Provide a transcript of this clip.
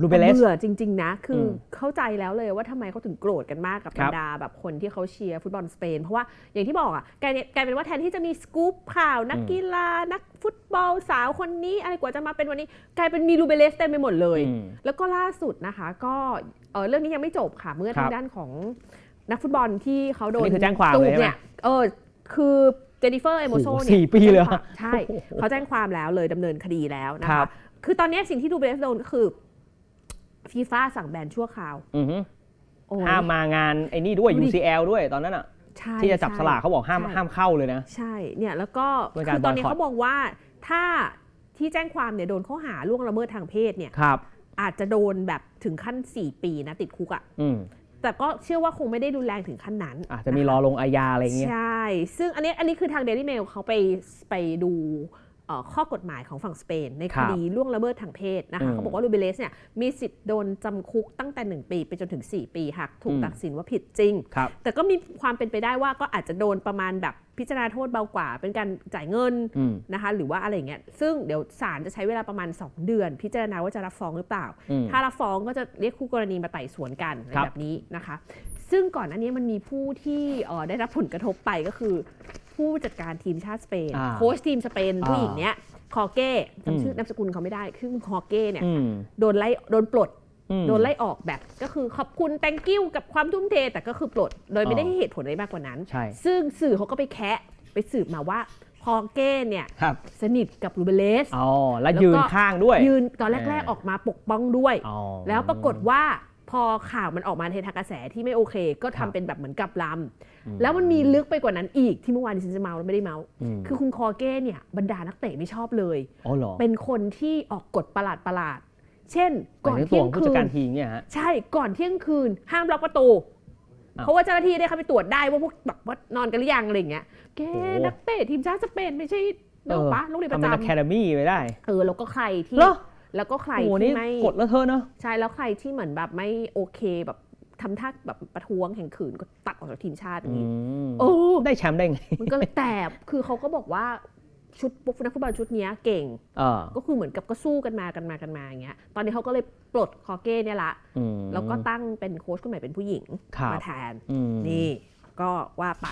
รูเบเลส เบื่อจริง ๆ นะ คืออมเข้าใจแล้วเลยว่าทำไมเขาถึงโกรธกันมากกับบครรับรดาแบบคนที่เขาเชียร์ฟุตบอลสเปน เพราะว่าอย่างที่บอกอะกลายกลายเป็นว่าแทนที่จะมีสกู๊ปข่าว นักอืมกีฬา นักฟุตบอลสาวคนนี้ อะไรกว่าจะมาเป็นวันนี้ กลายเป็นมีรูเบเลสเต็มไปหมดเลย อืมแล้วก็ล่าสุดนะคะ ก็เออเรื่องนี้ยังไม่จบค่ะ เมื่อครัทาบงด้านของนักฟุตบอลที่เขาโดอันนนี้คือแจ้งความตูเลยบใช่ไหมเนี่ยเออคือเจนนิเฟอร์เอโมโซโอ้โหเนี่ยสี่ปีเลยเหรอ ใช่ เขาแจ้งความแล้วเลยดำเนินคดีแล้วนะครัคะ บ คือตอนนี้สิ่งที่ดูเบลสโดนก็คือ ฟีฟ่าสั่งแบนชั่วคราวอือฮึโอ้ย ห้ามมางานไอ้นี่ด้วย ดูดิ UCL ด้วยตอนนั้นอะ ใช่ที่จะจับใช่ สลากเขาบอกห้ามใช่ ห้ามเข้าเลยนะ ใช่เนี่ยแล้วก็เป็นการคือตอนนี้ boycott เขาบอกว่าถ้าที่แจ้งความเนี่ยโดนข้อหาล่วงละเมิดทางเพศเนี่ยครับ อาจจะโดนแบบถึงขั้น 4 ปีนะติดคุกอะอืมแต่ก็เชื่อว่าคงไม่ได้รุนแรงถึงขั้นนั้นอาจจะมีรอลงอาญาอะไรอย่างเงี้ย ใช่ ซึ่งอันนี้อันนี้คือทาง Daily Mail เขาไปไปดูเอ่อ ข้อกฎหมายของฝั่งสเปน ในคครับดีล่วงละเมิดทางเพศนะอืคะมเขาบอกว่าลูเบเลสเนี่ยมีสิทธิ์โดนจำคุกตั้งแต่ 1 ปี ไปจนถึง 4 ปีหากถูกอืมตัดสินว่าผิดจริงครับแต่ก็มีความเป็นไปได้ว่าก็อาจจะโดนประมาณแบบพิจารณาโทษเบากว่า เป็นการจ่ายเงินอืมนะคะหรือว่าอะไรอย่างเงี้ยซึ่งเดี๋ยวศาลจะใช้เวลาประมาณ 2 เดือน พิจารณาว่าจะรับฟ้องหรือเปล่าอืมถ้ารับฟ้องก็จะเรียกคู่กรณีมาไต่สวนกันอะไรครับแบบนี้นะคะ ซึ่งก่อนอันนี้มันมีผู้ที่เอ่อได้รับผลกระทบไปก็คือ ผู้จัดการทีมชาติสเปน อ่าโค้ชทีมสเปน อ่าผู้หญิงเนี้ยคอเก้อืมจำชื่อนามสกุลเขาไม่ได้คือคุณคอเก้เนี่ย อืมโดนไล่โดนปลด อืม โดนไล่ออกแบบก็คือขอบคุณ thank you กับความทุ่มเท แต่ก็คือปลด โดยไม่ได้อ๋อให้เหตุผลอะไรมากกว่านั้น ใช่ ซึ่งสื่อเขาก็ไปแคะไปสืบมาว่าคอเก้เนี่ย ครับสนิทกับรูเบเลส อ๋อแล้วแล้วก็ ยืนข้างด้วย ยืนตอนแรก เออ ๆออกมาปกป้องด้วย อ๋อ แล้วปรากฏว่าพอข่าวมันออกมาในทางกระแสที่ไม่โอเค ก็ทำครับเป็นแบบเหมือนกับลอืำ แล้วมันมีลึกไปกว่านั้นอีกที่เมื่อวานดิฉันจะเมาแล้วไม่ได้เมามคือคุณคอเก้เนี่ยบรรดานักเตะไม่ชอบเลยอ๋อเหรอเป็นคนที่ออกกฎประหลาดประหลาดๆเช่น ก่ก่ออนนที่ตัเที่วยขงองผู้คืจัดนการทีมเนี่ยฮะใช่ก่อนเที่ยงคืน ห้ามล็อกประตูอ้าวเพราะว่าเจ้าหน้าที่ได้เข้าไปตรวจได้ว่าพวกแบบว่านอนกันหรือยังอะไรอย่างเงี้ยแกโอ้นักเตะทีมชาติสเปนไม่ใช่เนอะปะโรงเรียนปทำระเป็นอะจำแคดมี่ไปได้ เออแล้วก็ใครที่เหรอแล้วก็ใครโอ้โหที่นี่ไม่กดแล้วเธอะเนอะใช่แล้วใครที่เหมือนแบบไม่โอเคแบบ ทำท่าแบบประท้วงแข่งขืนก็ตัดออกจากทีมชาติอย่างนี้มโอ้ได้แชมป์ได้ไง มันก็เลยแต่คือเขาก็บอกว่าชุดนักฟุตบอลชุดเนี้ยเก่งเออก็คือเหมือนกับก็สู้กันมากันมากันมาอย่างเงี้ย ตอนนี้เขาก็เลยปลดคอเก้เนี่ยละอืมแล้วก็ตั้งเป็นโค้ชคนใหม่เป็นผู้หญิงครับมาแทนอืมนี่ก็ว่าไป